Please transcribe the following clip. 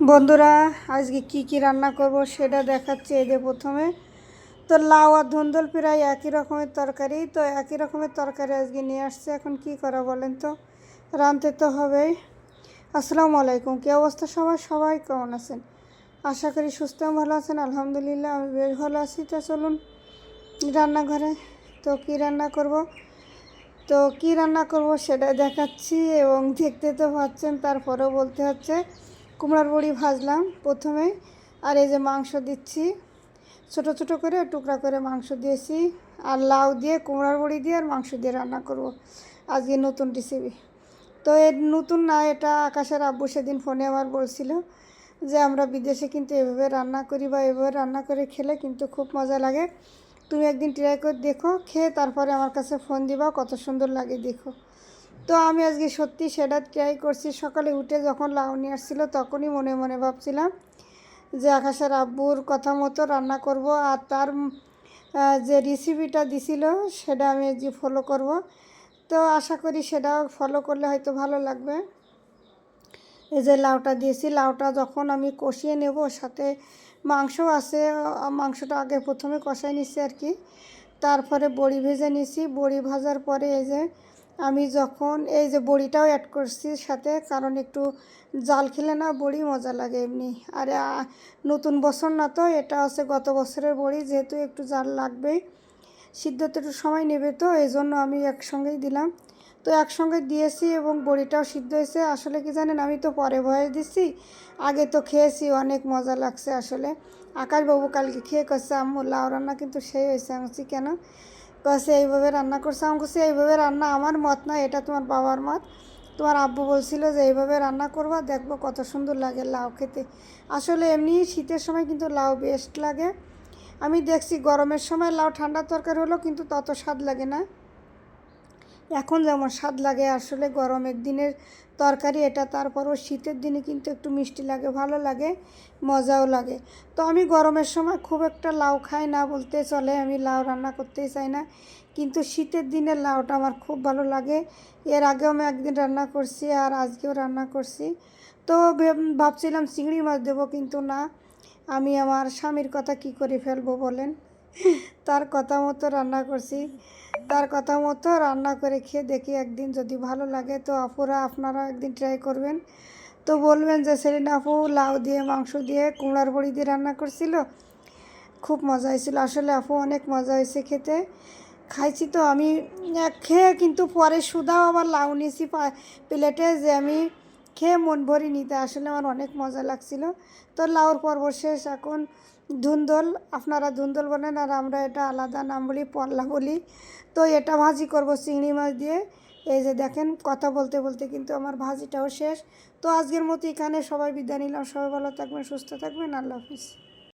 বন্ধুরা, আজকে কি কি রান্না করব সেটা দেখাচ্ছি যে প্রথমে। তো লাউ আর ধুন্দল প্রায় একই রকমের তরকারি, তো একই রকমের তরকারি আজকে নিয়ে আসছে। এখন কি করা বলেন তো? রাঁধতে তো হবেই। আসসালামু আলাইকুম, কী অবস্থা সবাই সবাই কেমন আছেন? আশা করি সুস্থ ভালো আছেন। আলহামদুলিল্লাহ, আমি বেশ ভালো আছি। তো চলুন রান্নাঘরে, তো কি রান্না করব? তো কি রান্না করব সেটা দেখাচ্ছি এবং দেখতে তো পাচ্ছেন, তারপরেও বলতে হচ্ছে। কুমড়ার বড়ি ভাজলাম প্রথমে, আর এই যে মাংস দিচ্ছি। ছোট ছোট করে টুকরা করে মাংস দিয়েছি, আর লাউ দিয়ে, কুমড়ার বড়ি দিয়ে, আর মাংস দিয়ে রান্না করব আজকে নতুন রেসিপি তো এর নতুন না, এটা আকাশের আব্বু সেদিন ফোনে আমার বলছিল যে, আমরা বিদেশে কিন্তু এভাবে রান্না করি বা এভাবে রান্না করে খেলে কিন্তু খুব মজা লাগে। তুমি একদিন ট্রাই করে দেখো, খেয়ে তারপরে আমার কাছে ফোন দিবা, কত সুন্দর লাগে দেখো। তো আমি আজকে সত্যি সেটা ট্রাই করছি। সকালে উঠে যখন লাউ নিয়ে আসছিল, তখনই মনে মনে ভাবছিলাম যে আকাশের আব্বুর কথা মতো রান্না করব আর তার যে রেসিপিটা দিছিল সেটা আমি যে ফলো করব। তো আশা করি সেটাও ফলো করলে হয়তো ভালো লাগবে। এই যে লাউটা দিয়েছি, লাউটা যখন আমি কষিয়ে নেব, সাথে মাংস আছে মাংসটা আগে প্রথমে কষাই নিছি আর কি। তারপরে বড়ি ভেজে নিছি বড়ি ভাজার পরে এই যে আমি যখন এই যে বড়িটাও অ্যাড করছি সাথে, কারণ একটু জাল খেলে না বড়ি মজা লাগে এমনি। আর নতুন বছর না তো, এটা হচ্ছে গত বছরের বড়ি, যেহেতু একটু জাল লাগবেই সিদ্ধতে একটু সময় নেবে তো, এই জন্য আমি একসঙ্গেই দিলাম। তো একসঙ্গে দিয়েছি এবং বড়িটাও সিদ্ধ হয়েছে। আসলে কি জানেন, আমি তো পরে ভয়ে দিচ্ছি আগে তো খেয়েছি, অনেক মজা লাগছে আসলে। আকাশবাবু কালকে খেয়ে করছে আম্মু, লাউ রান্না কিন্তু সেই হয়েছে। আমি কেন? কছে এইভাবে রান্না করছে। আমি বলছি, এইভাবে রান্না আমার মত না এটা তোমার বাবার মত। তোমার আব্বু বলছিল যে, এইভাবে রান্না করবা, দেখব কত সুন্দর লাগে লাউ খেতে। আসলে এমনি শীতের সময় কিন্তু লাউ বেস্ট লাগে। আমি দেখছি গরমের সময় লাউ ঠান্ডা তরকারি হলো কিন্তু তত স্বাদ লাগে না। এখন যেমন স্বাদ লাগে আসলে গরমের দিনের তরকারি এটা, তারপরও শীতের দিনে কিন্তু একটু মিষ্টি লাগে, ভালো লাগে, মজাও লাগে। তো আমি গরমের সময় খুব একটা লাউ খাই না বলতে চলে, আমি লাউ রান্না করতেই চাই না। কিন্তু শীতের দিনে লাউটা আমার খুব ভালো লাগে। এর আগেও আমি একদিন রান্না করছি আর আজকেও রান্না করছি। তো ভেব- ভাবছিলাম চিংড়ি মাছ দেবো কিন্তু না। আমি আমার স্বামীর কথা কি করে ফেলব বলেন? তার কথা মতো রান্না করছি। তার কথা মতো রান্না করে খেয়ে দেখি একদিন যদি ভালো লাগে তো আপুরা আপনারা একদিন ট্রাই করবেন। তো বলবেন যে, সেলিন আপু, লাউ দিয়ে, মাংস দিয়ে, কুমড়ার বড়ি দিয়ে রান্না করছিল। খুব মজা হয়েছিল। আসলে আপু অনেক মজা হয়েছে খেতে। খাইছি তো আমি। খেয়ে কিন্তু পরে সুদাও আবার লাউ নিয়েছি প্লেটে যে আমি খেয়ে মন ভরি নিতে। আসলে আমার অনেক মজা লাগছিল। তো লাউর পর্ব শেষ। এখন ধুন্দল, আপনারা ধুন্দল বলেন আর আমরা এটা আলাদা নাম বলি, পল্লা বলি। তো এটা ভাজি করব চিংড়ি মাছ দিয়ে। এই যে দেখেন, কথা বলতে বলতে কিন্তু আমার ভাজিটাও শেষ। তো আজকের মতো এখানে সবাই বিদায় নিলাম। সবাই ভালো থাকবেন, সুস্থ থাকবেন। আল্লাহ হাফিজ।